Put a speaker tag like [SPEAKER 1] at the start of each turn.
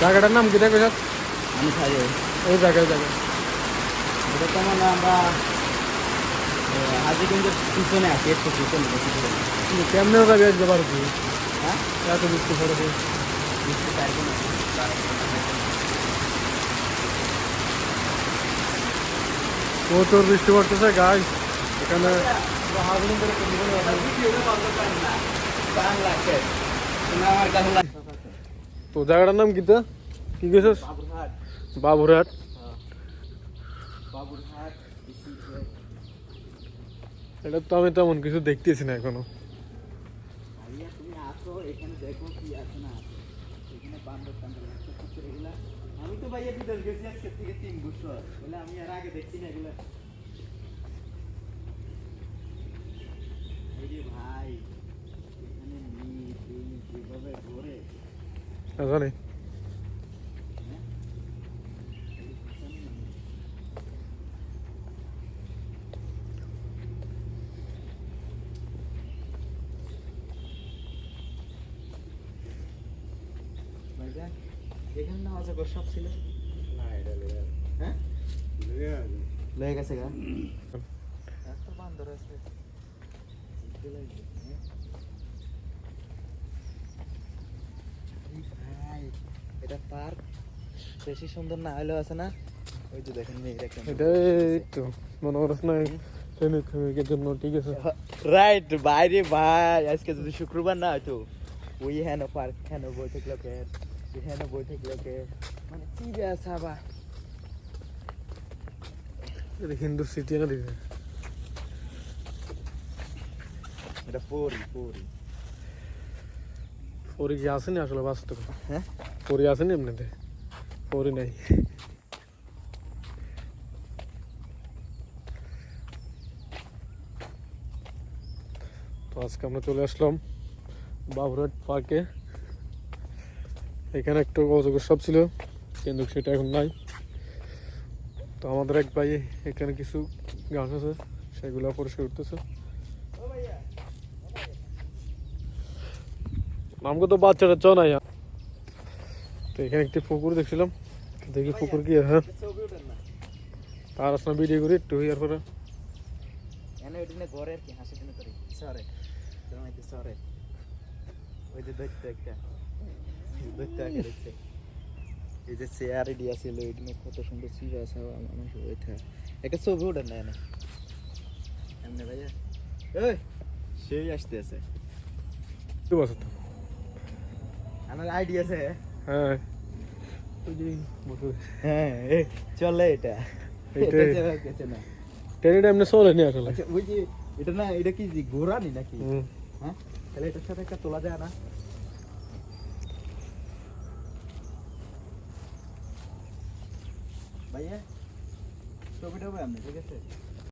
[SPEAKER 1] জায়গাটার নাম কি দেখবে স্যার
[SPEAKER 2] আমি খাই
[SPEAKER 1] ওই। জায়গায় জায়গায়।
[SPEAKER 2] এটা তো মানে আমরা হাজিগঞ্জের পিছনে আছি একটু পিছনে বেশি
[SPEAKER 1] কেমনে যাবে আজকে বাড়িতে
[SPEAKER 2] হ্যাঁ?
[SPEAKER 1] এত বৃষ্টি পড়েছে
[SPEAKER 2] বৃষ্টি পারব না
[SPEAKER 1] প্রচুর বৃষ্টি পড়তেছে গাছ এখানে তো জায়গাটার নাম কি তো? কি গেছিস
[SPEAKER 2] বাবুরহাট।
[SPEAKER 1] এটা তো আমি তেমন কিছু দেখতেছি না
[SPEAKER 2] এখনও। আমি তো ভাইয়া বিদেশ না ভাই এখানে যেভাবে ভাইজান এখানে না আছে সব ছিল। হ্যাঁ? লয়ে গেছে গা। এত বান্দর আছে এটা পার্ক। বেশি সুন্দর না হলেও আছে না? ওই যে দেখেন মেয়ে। দেখেন
[SPEAKER 1] এটাই তো মনে করছ না প্রেমিক প্রেমিকের জন্য ঠিক আছে।
[SPEAKER 2] রাইট বাইরে ভাই আজকে যদি শুক্রবার না হয়তো ওই হেন পার্ক হেন বৈঠক লোকের হেন বৈঠক লোকের মানে কি ব্যবসা বা
[SPEAKER 1] এটা হিন্দু সিটি না দিছে
[SPEAKER 2] এটা পরি পরি
[SPEAKER 1] পরি কি আসেনি আসলে বাস্তব
[SPEAKER 2] হ্যাঁ
[SPEAKER 1] পরি আসেনি এমনিতে পরি নাই তো আজকে আমরা চলে আসলাম বাবুরহাট পার্কে এখানে একটু অজগর সব ছিল, কিন্তু সেটা এখন নাই। তো আমাদের এক ভাই এখানে কিছু গাছ আছে, সেগুলো পরিষ্কার করতেছে। আমাকে তো বাচ্চাটা চ নাই তো এখানে একটি পুকুর দেখছিলাম, দেখি পুকুর কি হ্যাঁ তার আসলে ভিডিও করি একটু ইয়ার পরে।
[SPEAKER 2] সরে এই যে চেয়ার রেডি আছিল ওইদিনে কত সুন্দর চিজ আছে আমার ওইটা একটা ছবি ওঠেন না এনে। এমনি ভাইয়া? ওই সেই আসতে আছে।
[SPEAKER 1] কি বলছো তো?
[SPEAKER 2] আমার আইডিয়া আছে।
[SPEAKER 1] হ্যাঁ। বসে
[SPEAKER 2] হ্যাঁ চলে এটা। এটা চলে না।
[SPEAKER 1] এমনি আসলে?
[SPEAKER 2] আচ্ছা ওই যে এটা না এটা কি যে ঘোরানি নাকি? হ্যাঁ তাহলে এটার সাথে একটা তোলা যায় না? ভাইয়া ছবিটা হবে আপনি ঠিক আছে?